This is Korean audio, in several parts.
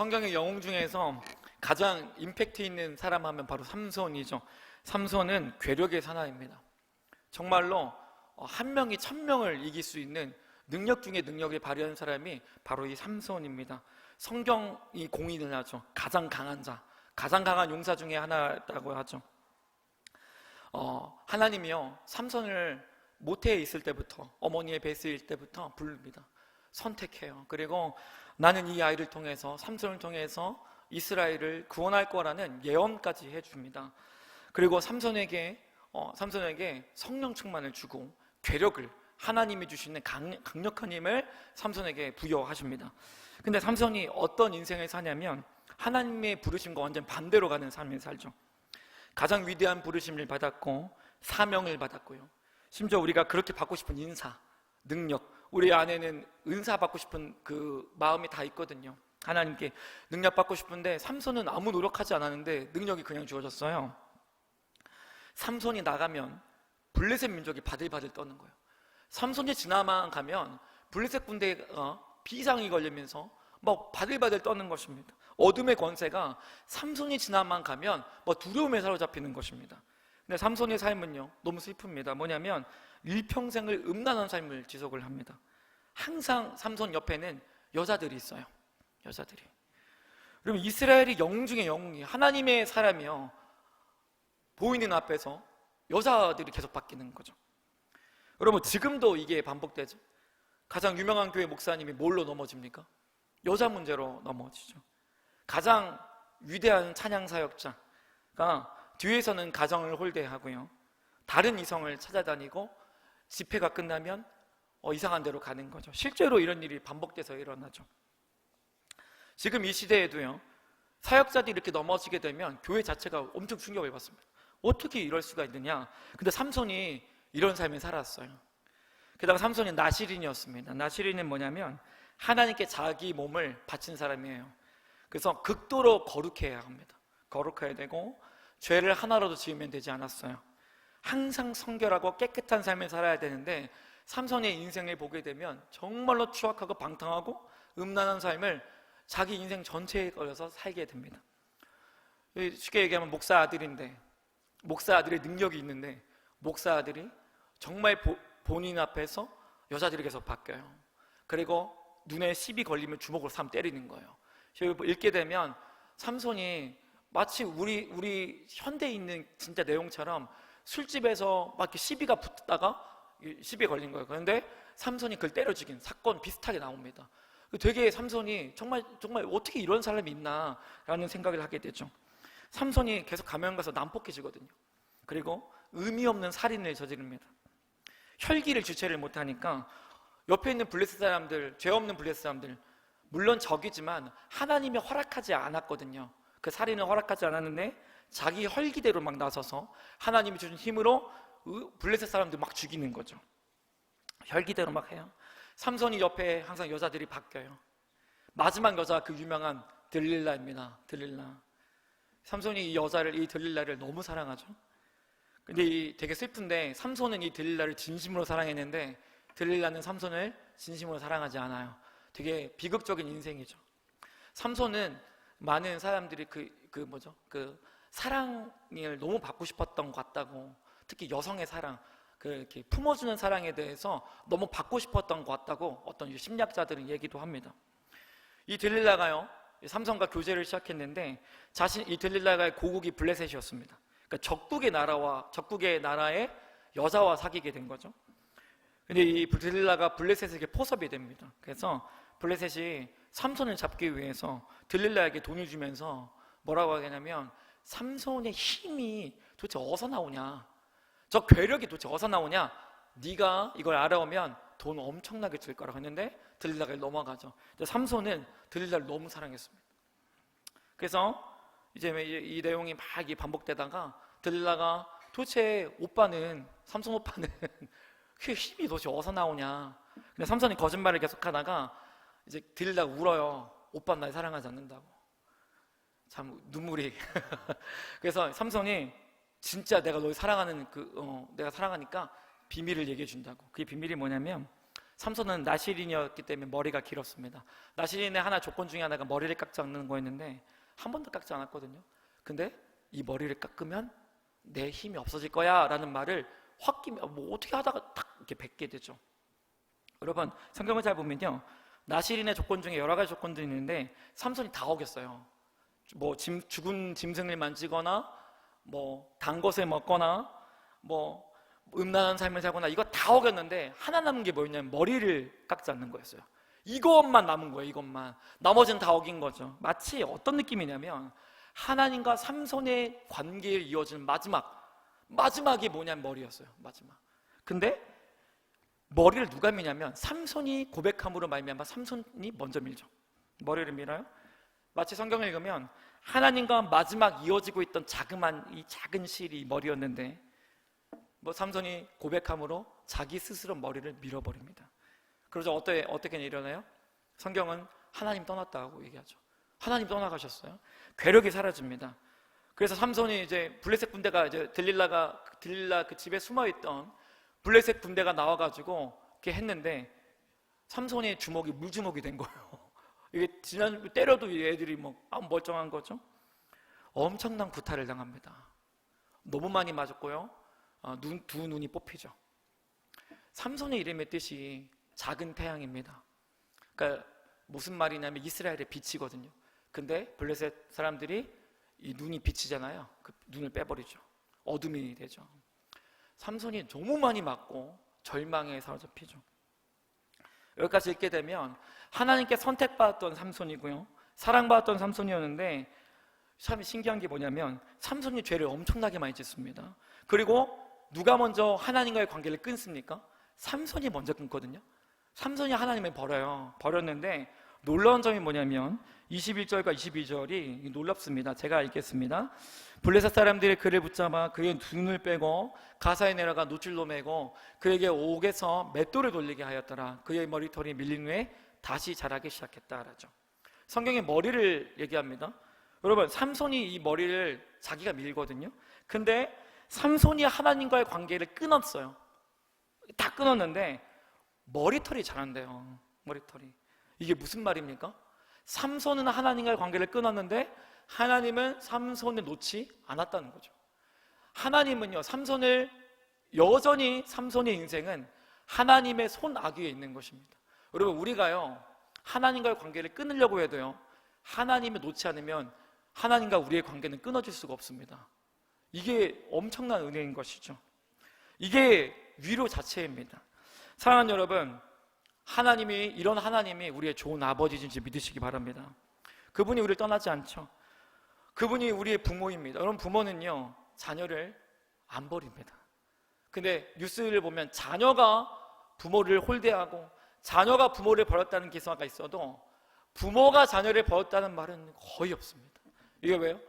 성경의 영웅 중에서 가장 임팩트 있는 사람 하면 바로 삼손이죠. 삼손은 괴력의 사나입니다. 정말로 어, 한 명이 천 명을 이길 수 있는 능력 중에 능력을 발휘하는 사람이 바로 이 삼손입니다. 성경이 공인을 하죠. 가장 강한 자, 가장 강한 용사 중에 하나라고 하죠. 어, 하나님이요 삼손을 모태에 있을 때부터 어머니의 뱃일 때부터 부릅니다. 선택해요. 그리고 나는 이 아이를 통해서 삼손을 통해서 이스라엘을 구원할 거라는 예언까지 해줍니다. 그리고 삼손에게 어, 삼손에게 성령 충만을 주고 괴력을 하나님이 주시는 강, 강력한 힘을 삼손에게 부여하십니다. 근데 삼손이 어떤 인생을 사냐면 하나님의 부르심과 완전 반대로 가는 삶을 살죠. 가장 위대한 부르심을 받았고 사명을 받았고요. 심지어 우리가 그렇게 받고 싶은 인사, 능력, 우리 안에는 은사 받고 싶은 그 마음이 다 있거든요. 하나님께 능력 받고 싶은데 삼손은 아무 노력하지 않았는데 능력이 그냥 주어졌어요. 삼손이 나가면 블레셋 민족이 바들바들 떠는 거예요. 삼손이 지나만 가면 블레셋 군대에 어, 비상이 걸리면서 막 바들바들 떠는 것입니다. 어둠의 권세가 삼손이 지나만 가면 뭐 두려움에 사로잡히는 것입니다. 근데 삼손의 삶은요 너무 슬픕니다. 뭐냐면 일평생을 음란한 삶을 지속을 합니다. 항상 삼손 옆에는 여자들이 있어요. 여자들이. 그러면 이스라엘이 영웅 중에 영웅이 하나님의 사람이요 보이는 앞에서 여자들이 계속 바뀌는 거죠. 여러분 지금도 이게 반복되죠. 가장 유명한 교회 목사님이 뭘로 넘어집니까? 여자 문제로 넘어지죠. 가장 위대한 찬양 사역자가 뒤에서는 가정을 홀대하고요. 다른 이성을 찾아다니고 집회가 끝나면 어, 이상한 데로 가는 거죠. 실제로 이런 일이 반복돼서 일어나죠. 지금 이 시대에도요. 사역자들이 이렇게 넘어지게 되면 교회 자체가 엄청 충격을 받습니다. 어떻게 이럴 수가 있느냐? 근데 삼손이 이런 삶을 살았어요. 게다가 삼손이 나시린이었습니다. 나시린은 뭐냐면 하나님께 자기 몸을 바친 사람이에요. 그래서 극도로 거룩해야 합니다. 거룩해야 되고 죄를 하나라도 지으면 되지 않았어요. 항상 성결하고 깨끗한 삶을 살아야 되는데 삼손의 인생을 보게 되면 정말로 추악하고 방탕하고 음란한 삶을 자기 인생 전체에 걸려서 살게 됩니다. 쉽게 얘기하면 목사 아들인데 목사 아들의 능력이 있는데 목사 아들이 정말 보, 본인 앞에서 여자들이 계속 바뀌어요. 그리고 눈에 시비 걸리면 주먹으로 삼 때리는 거예요. 읽게 되면 삼손이 마치 우리 우리 현대에 있는 진짜 내용처럼 술집에서 막 이렇게 시비가 붙다가 시비에 걸린 거예요. 그런데 삼손이 그걸 때려 죽인 사건 비슷하게 나옵니다. 되게 삼손이 정말 정말 어떻게 이런 사람이 있나라는 생각을 하게 되죠. 삼손이 계속 가면 가서 난폭해지거든요. 그리고 의미 없는 살인을 저지릅니다. 혈기를 주체를 못하니까 옆에 있는 블레스 사람들, 죄 없는 블레스 사람들, 물론 적이지만 하나님이 허락하지 않았거든요. 그 살인을 허락하지 않았는데 자기 혈기대로 막 나서서 하나님이 주신 힘으로 블레셋 사람들 막 죽이는 거죠. 혈기대로 막 해요. 삼손이 옆에 항상 여자들이 바뀌어요. 마지막 여자 그 유명한 들릴라입니다. 들릴라. 삼손이 이 여자를 이 들릴라를 너무 사랑하죠. 근데 이 되게 슬픈데 삼손은 이 들릴라를 진심으로 사랑했는데 들릴라는 삼손을 진심으로 사랑하지 않아요. 되게 비극적인 인생이죠. 삼손은 많은 사람들이 그, 그 뭐죠? 그 사랑을 너무 받고 싶었던 것 같다고 특히 여성의 사랑 그 이렇게 품어주는 사랑에 대해서 너무 받고 싶었던 것 같다고 어떤 심리학자들은 얘기도 합니다. 이 들릴라가요 삼성과 교제를 시작했는데 자신 이 들릴라가의 고국이 블레셋이었습니다. 그러니까 적국의 나라와 적국의 나라의 여자와 사귀게 된 거죠. 근데 이 들릴라가 블레셋에게 포섭이 됩니다. 그래서 블레셋이 삼손을 잡기 위해서 들릴라에게 돈을 주면서 뭐라고 하냐면 삼손의 힘이 도대체 어디서 나오냐? 저 괴력이 도대체 어디서 나오냐? 네가 이걸 알아오면 돈 엄청나게 줄 거라고 했는데 들릴라가 넘어가죠. 삼손은 들릴라를 너무 사랑했습니다. 그래서 이제 이 내용이 막 반복되다가 들릴라가 도대체 오빠는 삼손 오빠는 그 힘이 도대체 어디서 나오냐? 근데 삼손이 거짓말을 계속하다가 이제 들릴라가 울어요. 오빠 날 사랑하지 않는다고. 참 눈물이. 그래서 삼손이 진짜 내가 널 사랑하는 그 어, 내가 사랑하니까 비밀을 얘기해 준다고. 그게 비밀이 뭐냐면 삼손은 나시린이었기 때문에 머리가 길었습니다. 나시린의 하나 조건 중에 하나가 머리를 깎지 않는 거였는데 한 번도 깎지 않았거든요. 근데 이 머리를 깎으면 내 힘이 없어질 거야라는 말을 확 끼면 뭐 어떻게 하다가 딱 이렇게 뱉게 되죠. 여러분 성경을 잘 보면요. 나시린의 조건 중에 여러 가지 조건들이 있는데 삼손이 다 어겼어요. 뭐 짐, 죽은 짐승을 만지거나 뭐 단 것을 먹거나 뭐 음란한 삶을 살거나 이거 다 어겼는데 하나 남은 게 뭐였냐면 머리를 깎지 않는 거였어요. 이것만 남은 거예요. 이것만 나머지는 다 어긴 거죠. 마치 어떤 느낌이냐면 하나님과 삼손의 관계를 이어지는 마지막 마지막이 뭐냐면 머리였어요. 마지막. 근데 머리를 누가 미냐면 삼손이 고백함으로 말미암아 삼손이 먼저 밀죠. 머리를 밀어요. 마치 성경을 읽으면 하나님과 마지막 이어지고 있던 자그만 이 작은 실이 머리였는데 뭐 삼손이 고백함으로 자기 스스로 머리를 밀어버립니다. 그러자 어떻게 어떻게 일어나요? 성경은 하나님 떠났다고 얘기하죠. 하나님 떠나가셨어요. 괴력이 사라집니다. 그래서 삼손이 이제 블레셋 군대가 이제 들릴라가 들릴라 그 집에 숨어 있던 블레셋 군대가 나와가지고 이렇게 했는데 삼손의 주먹이 물주먹이 된 거예요. 이게 지난 때려도 이 애들이 뭐 아, 멀쩡한 거죠. 엄청난 구타를 당합니다. 너무 많이 맞았고요. 어, 눈, 두 눈이 뽑히죠. 삼손의 이름의 뜻이 작은 태양입니다. 그러니까 무슨 말이냐면 이스라엘의 빛이거든요. 근데 블레셋 사람들이 이 눈이 빛이잖아요. 그 눈을 빼버리죠. 어둠이 되죠. 삼손이 너무 많이 맞고 절망에 사로잡히죠. 여기까지 읽게 되면 하나님께 선택받았던 삼손이고요. 사랑받았던 삼손이었는데 참 신기한 게 뭐냐면 삼손이 죄를 엄청나게 많이 짓습니다. 그리고 누가 먼저 하나님과의 관계를 끊습니까? 삼손이 먼저 끊거든요. 삼손이 하나님을 버려요. 버렸는데 놀라운 점이 뭐냐면 21절과 22절이 놀랍습니다. 제가 읽겠습니다. 블레셋 사람들이 그를 붙잡아 그의 눈을 빼고 가사에 내려가 노출로 매고 그에게 옥에서 맷돌을 돌리게 하였더라. 그의 머리털이 밀린 후에 다시 자라기 시작했다 라죠. 성경에 머리를 얘기합니다. 여러분, 삼손이 이 머리를 자기가 밀거든요. 근데 삼손이 하나님과의 관계를 끊었어요. 다 끊었는데 머리털이 자란대요. 머리털이. 이게 무슨 말입니까? 삼손은 하나님과의 관계를 끊었는데 하나님은 삼손을 놓지 않았다는 거죠. 하나님은요, 삼손을 여전히 삼손의 인생은 하나님의 손 아귀에 있는 것입니다. 여러분, 우리가요, 하나님과의 관계를 끊으려고 해도요, 하나님을 놓지 않으면 하나님과 우리의 관계는 끊어질 수가 없습니다. 이게 엄청난 은혜인 것이죠. 이게 위로 자체입니다. 사랑하는 여러분, 하나님이 이런 하나님이 우리의 좋은 아버지인지 믿으시기 바랍니다. 그분이 우리를 떠나지 않죠. 그분이 우리의 부모입니다. 여러분 부모는요 자녀를 안 버립니다. 근데 뉴스를 보면 자녀가 부모를 홀대하고 자녀가 부모를 버렸다는 기사가 있어도 부모가 자녀를 버렸다는 말은 거의 없습니다. 이게 왜요?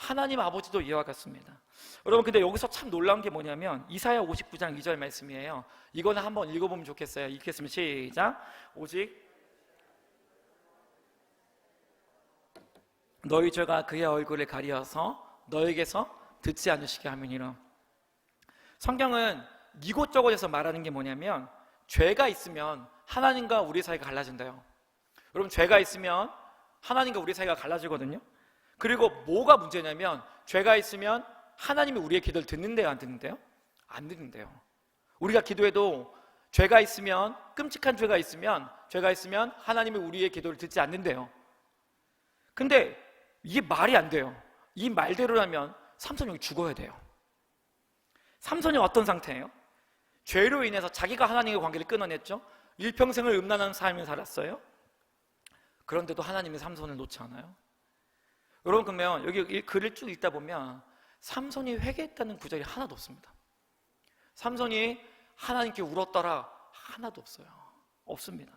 하나님 아버지도 이와 같습니다. 여러분 근데 여기서 참 놀라운 게 뭐냐면 이사야 59장 2절 말씀이에요. 이거는 한번 읽어보면 좋겠어요. 읽겠습니다. 시작. 오직 너희 죄가 그의 얼굴을 가리어서 너에게서 듣지 않으시게 하느니라. 성경은 이곳저곳에서 말하는 게 뭐냐면 죄가 있으면 하나님과 우리 사이가 갈라진다요. 여러분 죄가 있으면 하나님과 우리 사이가 갈라지거든요. 그리고 뭐가 문제냐면 죄가 있으면 하나님이 우리의 기도를 듣는데요, 안 듣는데요? 안 듣는데요. 우리가 기도해도 죄가 있으면 끔찍한 죄가 있으면 죄가 있으면 하나님이 우리의 기도를 듣지 않는데요. 근데 이게 말이 안 돼요. 이 말대로라면 삼손이 죽어야 돼요. 삼손이 어떤 상태예요? 죄로 인해서 자기가 하나님의 관계를 끊어냈죠. 일평생을 음란한 삶을 살았어요. 그런데도 하나님이 삼손을 놓지 않아요. 여러분 그러면 여기 이 글을 쭉 읽다 보면 삼손이 회개했다는 구절이 하나도 없습니다. 삼손이 하나님께 울었더라 하나도 없어요. 없습니다.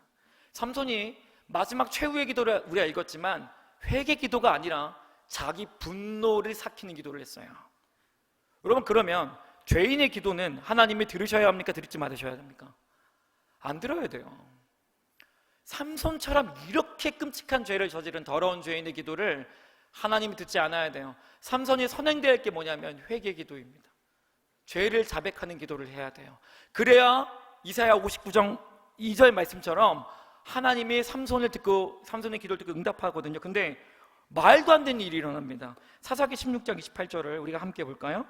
삼손이 마지막 최후의 기도를 우리가 읽었지만 회개 기도가 아니라 자기 분노를 삭히는 기도를 했어요. 여러분 그러면 죄인의 기도는 하나님이 들으셔야 합니까? 들지 말으셔야 됩니까? 안 들어야 돼요. 삼손처럼 이렇게 끔찍한 죄를 저지른 더러운 죄인의 기도를 하나님이 듣지 않아야 돼요. 선행되어야 할게 뭐냐면 회개 기도입니다. 죄를 자백하는 기도를 해야 돼요. 그래야 이사야 59장 2절 말씀처럼 하나님이 삼손을 듣고 삼손의 기도를 듣고 응답하거든요. 근데 말도 안 되는 일이 일어납니다. 사사기 16장 28절을 우리가 함께 볼까요?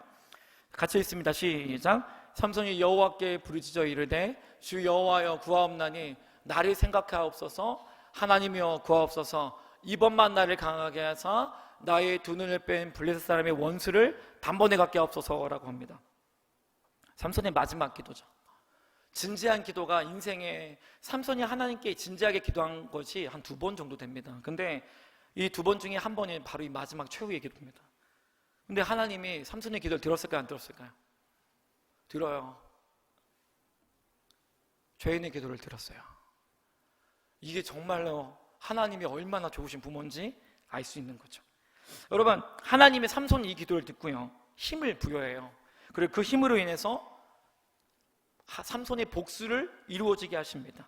같이 읽습니다. 시작. 삼손이 여호와께 부르짖어 이르되 주 여호와여 구하옵나니 나를 생각하옵소서 하나님이여 구하옵소서 이번 만 나를 강하게 하사 나의 두 눈을 뺀 블레셋 사람의 원수를 단번에 갖게 하옵소서라고 합니다. 삼손의 마지막 기도죠. 진지한 기도가 인생에 삼손이 하나님께 진지하게 기도한 것이 한 두 번 정도 됩니다. 근데 이 두 번 중에 한 번이 바로 이 마지막 최후의 기도입니다. 근데 하나님이 삼손의 기도를 들었을까요? 안 들었을까요? 들어요. 죄인의 기도를 들었어요. 이게 정말로 하나님이 얼마나 좋으신 부모인지 알 수 있는 거죠. 여러분, 하나님의 삼손 이 기도를 듣고요. 힘을 부여해요. 그리고 그 힘으로 인해서 하- 삼손의 복수를 이루어지게 하십니다.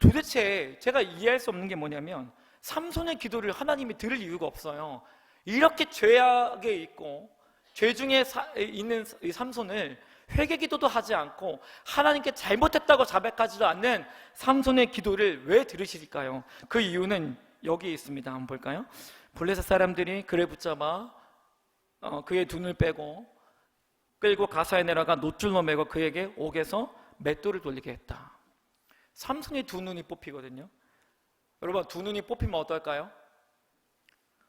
도대체 제가 이해할 수 없는 게 뭐냐면 삼손의 기도를 하나님이 들을 이유가 없어요. 이렇게 죄악에 있고 죄 중에 사- 있는 이 삼손을 회개 기도도 하지 않고 하나님께 잘못했다고 자백하지도 않는 삼손의 기도를 왜 들으실까요? 그 이유는 여기 있습니다. 한번 볼까요? 블레셋 사람들이 그를 붙잡아 어, 그의 눈을 빼고 끌고 가사에 내려가 노줄로 매고 그에게 옥에서 맷돌을 돌리게 했다. 삼손의 두 눈이 뽑히거든요. 여러분 두 눈이 뽑히면 어떨까요?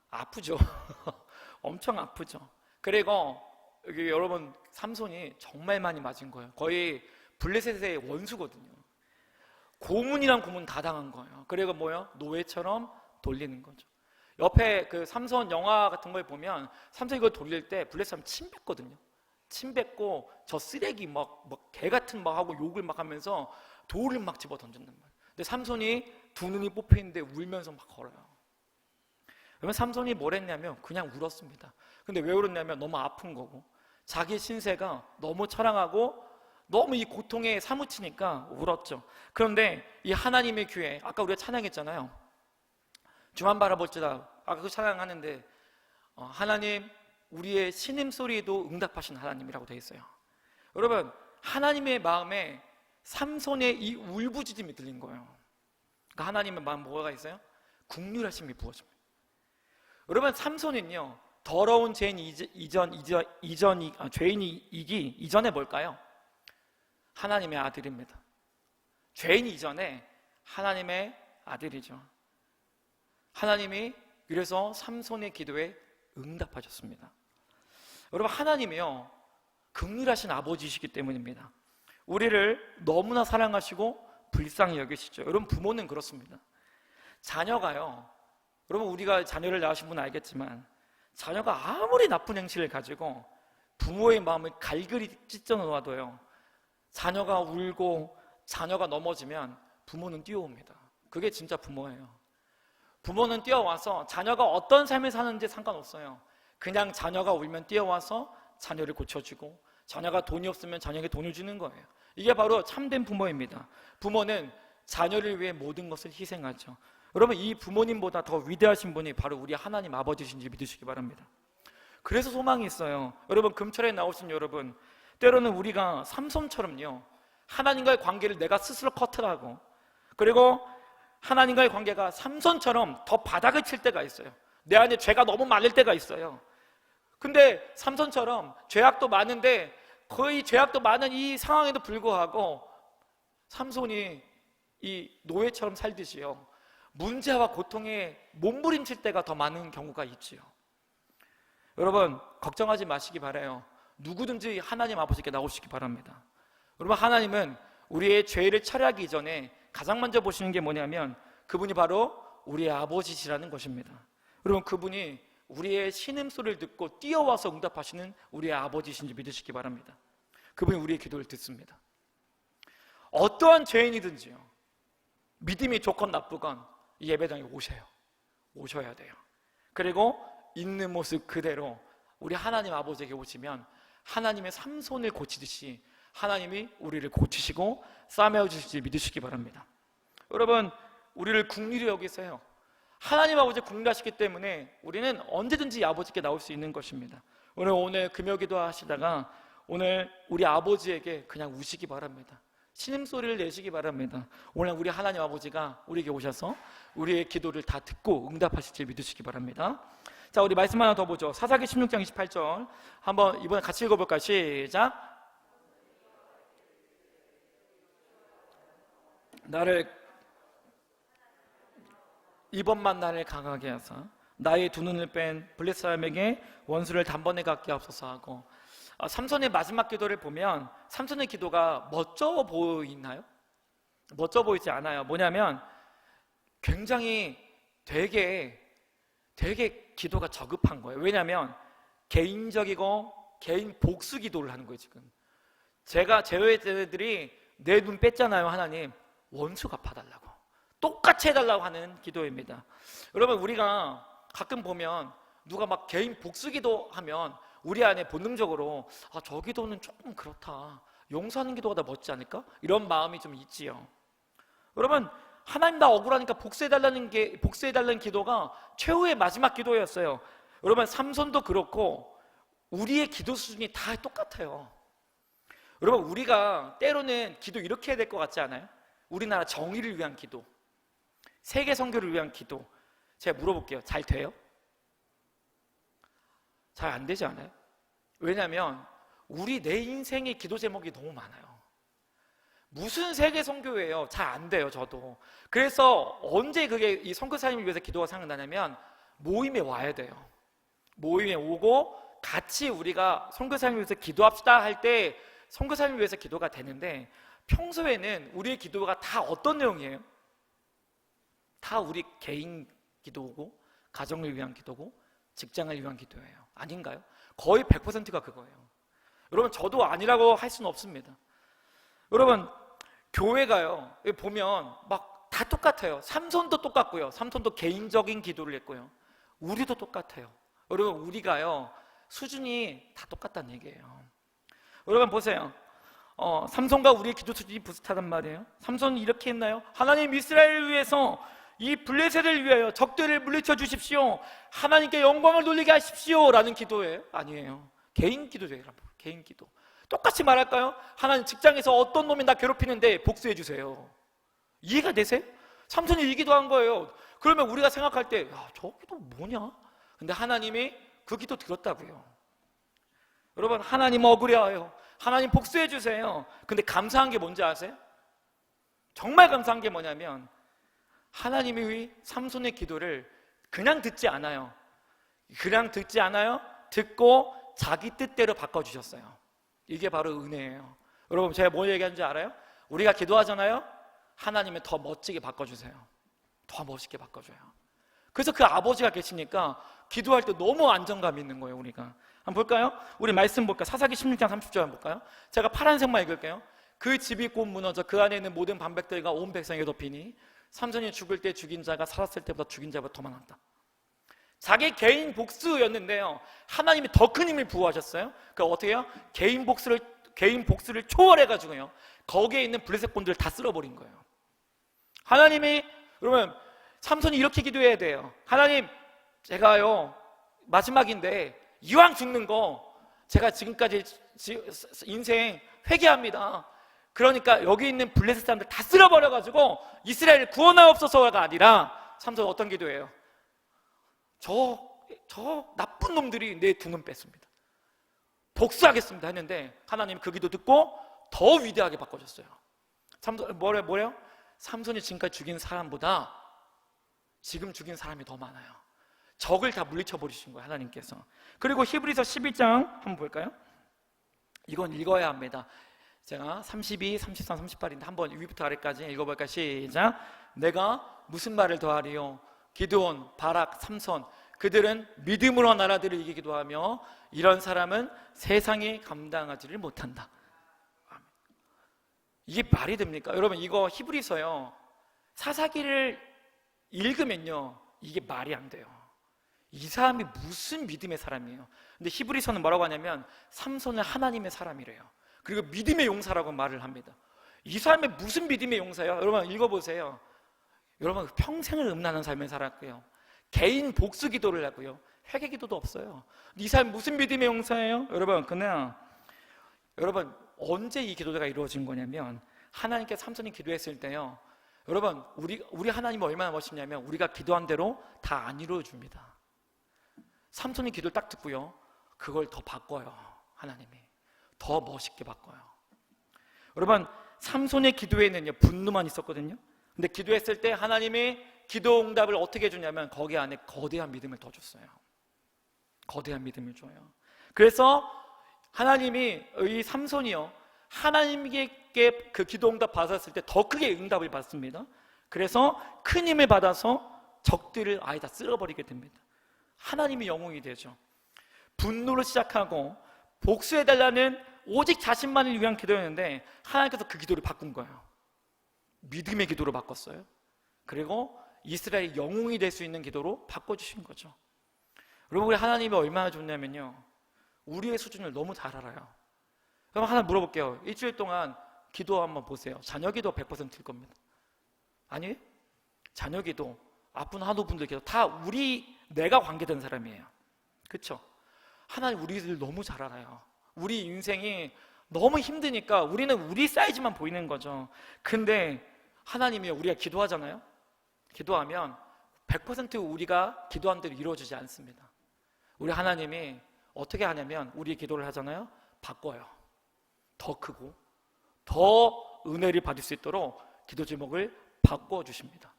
아프죠. 엄청 아프죠. 그리고 여기 여러분 삼손이 정말 많이 맞은 거예요. 거의 블레셋의 원수거든요. 고문이란 고문 다 당한 거예요. 그리고 뭐요? 노예처럼 돌리는 거죠. 옆에 그 삼손 영화 같은 걸 보면 삼손 이걸 돌릴 때 블레셋 침 뱉거든요. 침 뱉고 저 쓰레기 막막개 같은 막 하고 욕을 막 하면서 돌을 막 집어 던진단 말이에요. 근데 삼손이 두 눈이 뽑혀 있는데 울면서 막 걸어요. 그러면 삼손이 뭘 했냐면 그냥 울었습니다. 근데 왜 울었냐면 너무 아픈 거고 자기 신세가 너무 처량하고 너무 이 고통에 사무치니까 울었죠. 그런데 이 하나님의 교회 아까 우리가 찬양했잖아요. 주만 바라볼지다 아까 그 찬양하는데 어, 하나님 우리의 신음 소리도 응답하신 하나님이라고 되어 있어요. 여러분 하나님의 마음에 삼손의 이 울부짖음이 들린 거예요. 그러니까 하나님의 마음 뭐가 있어요? 국률하심이 부어집니다. 여러분 삼손은요 더러운 죄인 이전 이전 이전 아, 죄인이 이기 이전에 뭘까요? 하나님의 아들입니다. 죄인 이전에 하나님의 아들이죠. 하나님이 그래서 삼손의 기도에 응답하셨습니다. 여러분 하나님이요 극률하신 아버지이시기 때문입니다. 우리를 너무나 사랑하시고 불쌍히 여기시죠. 여러분 부모는 그렇습니다. 자녀가요. 여러분 우리가 자녀를 낳으신 분은 알겠지만 자녀가 아무리 나쁜 행실을 가지고 부모의 마음을 갈그리 찢어 놓아도요. 자녀가 울고 자녀가 넘어지면 부모는 뛰어옵니다. 그게 진짜 부모예요. 부모는 뛰어와서 자녀가 어떤 삶을 사는지 상관없어요. 그냥 자녀가 울면 뛰어와서 자녀를 고쳐주고 자녀가 돈이 없으면 자녀에게 돈을 주는 거예요. 이게 바로 참된 부모입니다. 부모는 자녀를 위해 모든 것을 희생하죠. 여러분 이 부모님보다 더 위대하신 분이 바로 우리 하나님 아버지신지 믿으시기 바랍니다. 그래서 소망이 있어요. 여러분 금철에 나오신 여러분 때로는 우리가 삼손처럼요 하나님과의 관계를 내가 스스로 커트하고 그리고 하나님과의 관계가 삼손처럼 더 바닥을 칠 때가 있어요. 내 안에 죄가 너무 많을 때가 있어요. 근데 삼손처럼 죄악도 많은데 거의 죄악도 많은 이 상황에도 불구하고 삼손이 이 노예처럼 살듯이요. 문제와 고통에 몸부림칠 때가 더 많은 경우가 있지요. 여러분 걱정하지 마시기 바래요. 누구든지 하나님 아버지께 나오시기 바랍니다. 여러분 하나님은 우리의 죄를 처리하기 이전에 가장 먼저 보시는 게 뭐냐면 그분이 바로 우리의 아버지시라는 것입니다. 여러분 그분이 우리의 신음소리를 듣고 뛰어와서 응답하시는 우리의 아버지신지 믿으시기 바랍니다. 그분이 우리의 기도를 듣습니다. 어떠한 죄인이든지요. 믿음이 좋건 나쁘건 이 예배당에 오세요. 오셔야 돼요. 그리고 있는 모습 그대로 우리 하나님 아버지에게 오시면 하나님의 삼손을 고치듯이 하나님이 우리를 고치시고 싸매어 주실지 믿으시기 바랍니다. 여러분, 우리를 국리로 여기세요. 하나님 아버지 국리하시기 때문에 우리는 언제든지 아버지께 나올 수 있는 것입니다. 오늘 오늘 금요 기도 하시다가 오늘 우리 아버지에게 그냥 우시기 바랍니다. 신음소리를 내시기 바랍니다. 오늘 우리 하나님 아버지가 우리에게 오셔서 우리의 기도를 다 듣고 응답하실 줄 믿으시기 바랍니다. 자, 우리 말씀 하나 더 보죠. 사사기 16장 28절. 한번 이번에 같이 읽어볼까요? 시작. 나를 이번만 나를 강하게 하사 나의 두 눈을 뺀 블레스 사람에게 원수를 단번에 갖게 앞서서 하고 아, 삼손의 마지막 기도를 보면 삼손의 기도가 멋져 보이나요? 멋져 보이지 않아요. 뭐냐면 굉장히 되게 되게 기도가 저급한 거예요. 왜냐하면 개인적이고 개인 복수 기도를 하는 거예요 지금. 제가 제외들이 내 눈 뺐잖아요 하나님 원수 갚아달라고 똑같이 해달라고 하는 기도입니다. 여러분 우리가 가끔 보면 누가 막 개인 복수 기도하면 우리 안에 본능적으로 아 저 기도는 조금 그렇다 용서하는 기도가 더 멋지 않을까 이런 마음이 좀 있지요. 여러분 하나님 나 억울하니까 복수해달라는 게 복수해달라는 기도가 최후의 마지막 기도였어요. 여러분 삼손도 그렇고 우리의 기도 수준이 다 똑같아요. 여러분 우리가 때로는 기도 이렇게 해야 될 것 같지 않아요? 우리나라 정의를 위한 기도, 세계 선교를 위한 기도. 제가 물어볼게요. 잘 돼요? 잘 안 되지 않아요? 왜냐하면 우리 내 인생의 기도 제목이 너무 많아요. 무슨 세계 선교예요? 잘 안 돼요, 저도. 그래서 언제 그게 이 선교사님을 위해서 기도가 생각나냐면 모임에 와야 돼요. 모임에 오고 같이 우리가 선교사님을 위해서 기도합시다 할 때 선교사님을 위해서 기도가 되는데 평소에는 우리의 기도가 다 어떤 내용이에요? 다 우리 개인 기도고 가정을 위한 기도고 직장을 위한 기도예요. 아닌가요? 거의 100%가 그거예요. 여러분 저도 아니라고 할 수는 없습니다. 여러분 교회가요 보면 막 다 똑같아요. 삼손도 똑같고요. 삼손도 개인적인 기도를 했고요. 우리도 똑같아요. 여러분 우리가요 수준이 다 똑같다는 얘기예요. 여러분 보세요. 어, 삼손과 우리의 기도 수준이 비슷하단 말이에요. 삼손이 이렇게 했나요? 하나님 이스라엘을 위해서 이 블레셋을 위하여 적들을 물리쳐 주십시오. 하나님께 영광을 돌리게 하십시오라는 기도예요. 아니에요. 개인 기도예요, 여러분. 개인 기도. 똑같이 말할까요? 하나님 직장에서 어떤 놈이 나 괴롭히는데 복수해 주세요. 이해가 되세요? 삼손이 이 기도한 거예요. 그러면 우리가 생각할 때, 야, 저 기도 뭐냐? 근데 하나님이 그 기도 들었다고요. 여러분, 하나님 억울해요. 하나님 복수해 주세요. 근데 감사한 게 뭔지 아세요? 정말 감사한 게 뭐냐면 하나님이 삼손의 기도를 그냥 듣지 않아요. 그냥 듣지 않아요. 듣고 자기 뜻대로 바꿔 주셨어요. 이게 바로 은혜예요. 여러분 제가 뭘 얘기하는지 알아요? 우리가 기도하잖아요. 하나님이 더 멋지게 바꿔 주세요. 더 멋있게 바꿔 줘요. 그래서 그 아버지가 계시니까 기도할 때 너무 안정감 있는 거예요, 우리가. 한번 볼까요? 우리 말씀 볼까요? 사사기 16장 30절 한번 볼까요? 제가 파란색만 읽을게요. 그 집이 곧 무너져 그 안에 있는 모든 반백들과 온 백성에 덮이니 삼손이 죽을 때 죽인 자가 살았을 때보다 죽인 자보다 더 많았다. 자기 개인 복수였는데요. 하나님이 더 큰 힘을 부어하셨어요. 그 어떻게 해요? 개인 복수를 개인 복수를 초월해 가지고요. 거기에 있는 블레셋 꾼들을 다 쓸어버린 거예요. 하나님이 여러분 삼손이 이렇게 기도해야 돼요. 하나님 제가요 마지막인데 이왕 죽는 거 제가 지금까지 지- 인생 회개합니다. 그러니까 여기 있는 블레셋 사람들 다 쓸어버려 가지고 이스라엘을 구원하옵소서가 아니라 삼손 어떤 기도예요? 저, 저 나쁜 놈들이 내두눈 뺐습니다. 복수하겠습니다 했는데 하나님 그 기도 듣고 더 위대하게 바꿔줬어요. 삼손 뭐래 뭐래요? 삼손이 지금까지 죽인 사람보다 지금 죽인 사람이 더 많아요. 적을 다 물리쳐 버리신 거예요 하나님께서. 그리고 히브리서 12장 한번 볼까요? 이건 읽어야 합니다. 제가 32, 33, 38인데 한번 위부터 아래까지 읽어볼까 시작. 내가 무슨 말을 더하리요? 기드온, 바락, 삼손 그들은 믿음으로 나라들을 이기기도 하며 이런 사람은 세상이 감당하지를 못한다. 이게 말이 됩니까? 여러분 이거 히브리서요. 사사기를 읽으면요. 이게 말이 안 돼요. 이 사람이 무슨 믿음의 사람이에요? 근데 히브리서는 뭐라고 하냐면 삼손은 하나님의 사람이래요. 그리고 믿음의 용사라고 말을 합니다. 이 사람이 무슨 믿음의 용사예요? 여러분 읽어보세요. 여러분 평생을 음란한 삶을 살았고요. 개인 복수 기도를 하고요. 회개 기도도 없어요. 이 사람 무슨 믿음의 용사예요? 여러분 그냥 여러분 언제 이 기도가 이루어진 거냐면 하나님께 삼손이 기도했을 때요. 여러분, 우리 우리 하나님 얼마나 멋있냐면 우리가 기도한 대로 다 안 이루어 줍니다. 삼손이 기도를 딱 듣고요. 그걸 더 바꿔요. 하나님이. 더 멋있게 바꿔요. 여러분, 삼손의 기도에는요. 분노만 있었거든요. 근데 기도했을 때 하나님이 기도 응답을 어떻게 해주냐면 거기 안에 거대한 믿음을 더 줬어요. 거대한 믿음을 줘요. 그래서 하나님이 이 삼손이요. 하나님께 그 기도 응답 받았을 때 더 크게 응답을 받습니다. 그래서 큰 힘을 받아서 적들을 아예 다 쓸어버리게 됩니다. 하나님이 영웅이 되죠. 분노를 시작하고 복수해달라는 오직 자신만을 위한 기도였는데 하나님께서 그 기도를 바꾼 거예요. 믿음의 기도로 바꿨어요. 그리고 이스라엘 영웅이 될 수 있는 기도로 바꿔주신 거죠. 여러분, 우리 하나님이 얼마나 좋냐면요. 우리의 수준을 너무 잘 알아요. 그럼 하나 물어볼게요. 일주일 동안 기도 한번 보세요. 자녀 기도 100%일 겁니다. 아니에요? 자녀 기도, 아픈 한우분들 기도 다 우리 내가 관계된 사람이에요. 그렇죠? 하나님 우리들 너무 잘 알아요. 우리 인생이 너무 힘드니까 우리는 우리 사이즈만 보이는 거죠. 근데 하나님이 우리가 기도하잖아요. 기도하면 100% 우리가 기도한 대로 이루어지지 않습니다. 우리 하나님이 어떻게 하냐면 우리 기도를 하잖아요. 바꿔요. 더 크고 더 은혜를 받을 수 있도록 기도 제목을 바꿔 주십니다.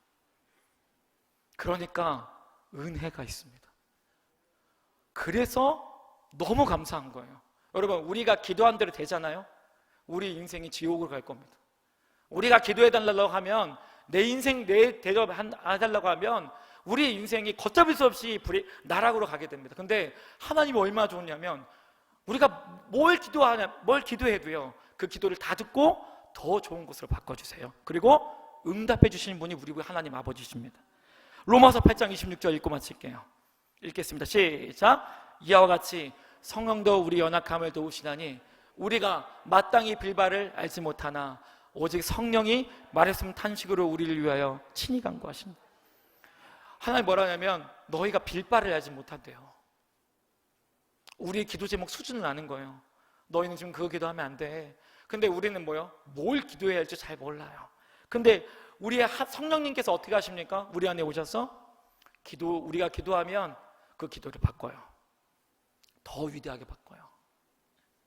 그러니까 은혜가 있습니다. 그래서 너무 감사한 거예요. 여러분, 우리가 기도한 대로 되잖아요? 우리 인생이 지옥으로 갈 겁니다. 우리가 기도해 달라고 하면 내 인생 내 대접 해달라고 하면 우리 인생이 걷잡을 수 없이 불이 나락으로 가게 됩니다. 근데 하나님이 얼마나 좋냐면 우리가 뭘 기도하냐, 뭘 기도해도요. 그 기도를 다 듣고 더 좋은 곳으로 바꿔주세요. 그리고 응답해 주시는 분이 우리 하나님 아버지십니다. 로마서 8장 26절 읽고 마칠게요. 읽겠습니다. 시작. 이와 같이 성령도 우리 연약함을 도우시다니 우리가 마땅히 빌바를 알지 못하나 오직 성령이 말했음 탄식으로 우리를 위하여 친히 간구하신다. 하나님 뭐라냐면 너희가 빌바를 알지 못한대요. 우리의 기도 제목 수준을 아는 거예요. 너희는 지금 그거 기도하면 안 돼. 근데 우리는 뭐요? 뭘 기도해야 할지 잘 몰라요. 근데 우리의 하- 성령님께서 어떻게 하십니까? 우리 안에 오셔서 기도 우리가 기도하면 그 기도를 바꿔요. 더 위대하게 바꿔요.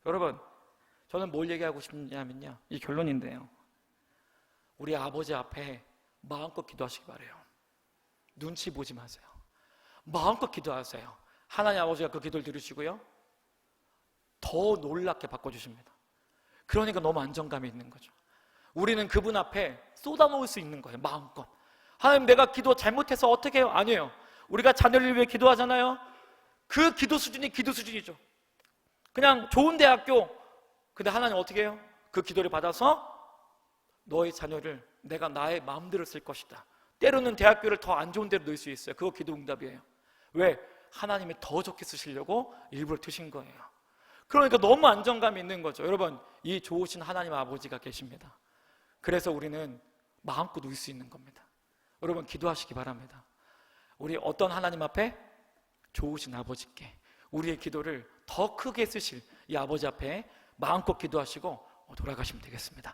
여러분, 저는 뭘 얘기하고 싶냐면요. 이 결론인데요. 우리 아버지 앞에 마음껏 기도하시기 바래요. 눈치 보지 마세요. 마음껏 기도하세요. 하나님 아버지가 그 기도를 들으시고요. 더 놀랍게 바꿔주십니다. 그러니까 너무 안정감이 있는 거죠. 우리는 그분 앞에 쏟아놓을 수 있는 거예요. 마음껏. 하나님 내가 기도 잘못해서 어떻게 해요? 아니에요. 우리가 자녀를 위해 기도하잖아요. 그 기도 수준이 기도 수준이죠. 그냥 좋은 대학교. 근데 하나님 어떻게 해요? 그 기도를 받아서 너의 자녀를 내가 나의 마음대로 쓸 것이다. 때로는 대학교를 더 안 좋은 데로 넣을 수 있어요. 그거 기도 응답이에요. 왜? 하나님이 더 좋게 쓰시려고 일부러 두신 거예요. 그러니까 너무 안정감이 있는 거죠. 여러분, 이 좋으신 하나님 아버지가 계십니다. 그래서 우리는 마음껏 누릴 수 있는 겁니다. 여러분, 기도하시기 바랍니다. 우리 어떤 하나님 앞에 좋으신 아버지께 우리의 기도를 더 크게 쓰실 이 아버지 앞에 마음껏 기도하시고 돌아가시면 되겠습니다.